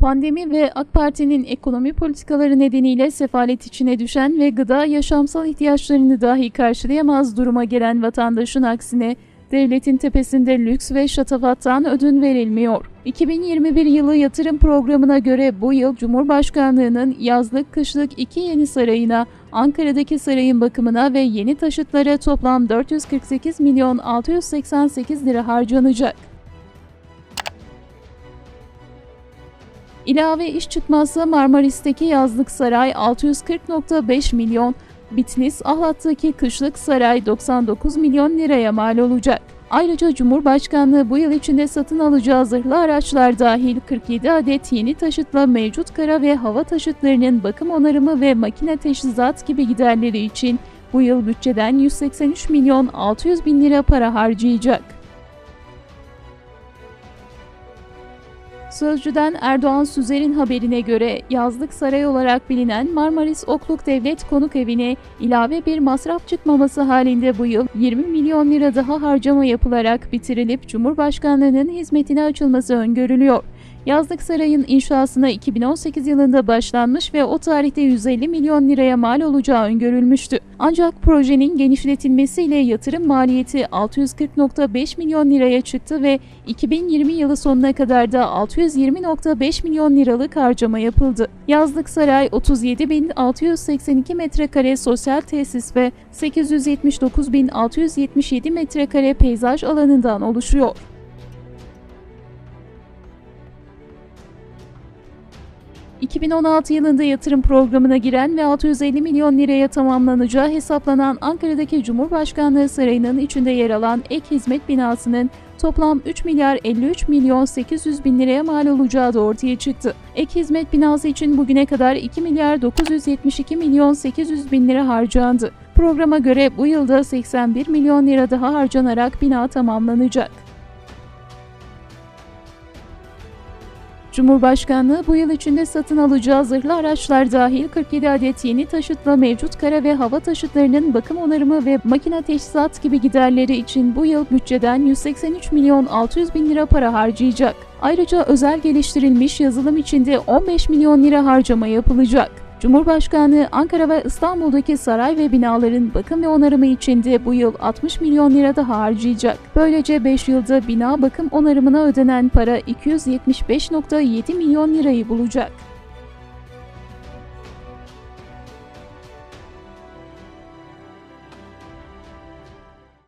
Pandemi ve AK Parti'nin ekonomi politikaları nedeniyle sefalet içine düşen ve gıda yaşamsal ihtiyaçlarını dahi karşılayamaz duruma gelen vatandaşın aksine devletin tepesinde lüks ve şatafattan ödün verilmiyor. 2021 yılı yatırım programına göre bu yıl Cumhurbaşkanlığının yazlık kışlık iki yeni sarayına, Ankara'daki sarayın bakımına ve yeni taşıtlara toplam 448 milyon 688 lira harcanacak. İlave iş çıkmazsa Marmaris'teki yazlık saray 640.5 milyon, Bitlis Ahlat'taki kışlık saray 99 milyon liraya mal olacak. Ayrıca Cumhurbaşkanlığı bu yıl içinde satın alacağı zırhlı araçlar dahil 47 adet yeni taşıtla mevcut kara ve hava taşıtlarının bakım onarımı ve makine teçhizat gibi giderleri için bu yıl bütçeden 183 milyon 600 bin lira para harcayacak. Sözcü'den Erdoğan Süzer'in haberine göre yazlık saray olarak bilinen Marmaris Okluk Devlet Konuk Evi'ne ilave bir masraf çıkmaması halinde bu yıl 20 milyon lira daha harcama yapılarak bitirilip Cumhurbaşkanlığının hizmetine açılması öngörülüyor. Yazlık Saray'ın inşasına 2018 yılında başlanmış ve o tarihte 150 milyon liraya mal olacağı öngörülmüştü. Ancak projenin genişletilmesiyle yatırım maliyeti 640.5 milyon liraya çıktı ve 2020 yılı sonuna kadar da 620.5 milyon liralık harcama yapıldı. Yazlık Saray 37.682 metrekare sosyal tesis ve 879.677 metrekare peyzaj alanından oluşuyor. ...2016 yılında yatırım programına giren ve 650 milyon liraya tamamlanacağı hesaplanan Ankara'daki Cumhurbaşkanlığı Sarayı'nın içinde yer alan ek hizmet binasının toplam 3 milyar 53 milyon 800 bin liraya mal olacağı da ortaya çıktı. Ek hizmet binası için bugüne kadar 2 milyar 972 milyon 800 bin lira harcandı. Programa göre bu yılda 81 milyon lira daha harcanarak bina tamamlanacak. Cumhurbaşkanlığı bu yıl içinde satın alacağı zırhlı araçlar dahil 47 adet yeni taşıtla mevcut kara ve hava taşıtlarının bakım onarımı ve makine teçhizat gibi giderleri için bu yıl bütçeden 183 milyon 600 bin lira para harcayacak. Ayrıca özel geliştirilmiş yazılım içinde 15 milyon lira harcama yapılacak. Cumhurbaşkanlığı Ankara ve İstanbul'daki saray ve binaların bakım ve onarımı için de bu yıl 60 milyon lira daha harcayacak. Böylece 5 yılda bina bakım onarımına ödenen para 275.7 milyon lirayı bulacak.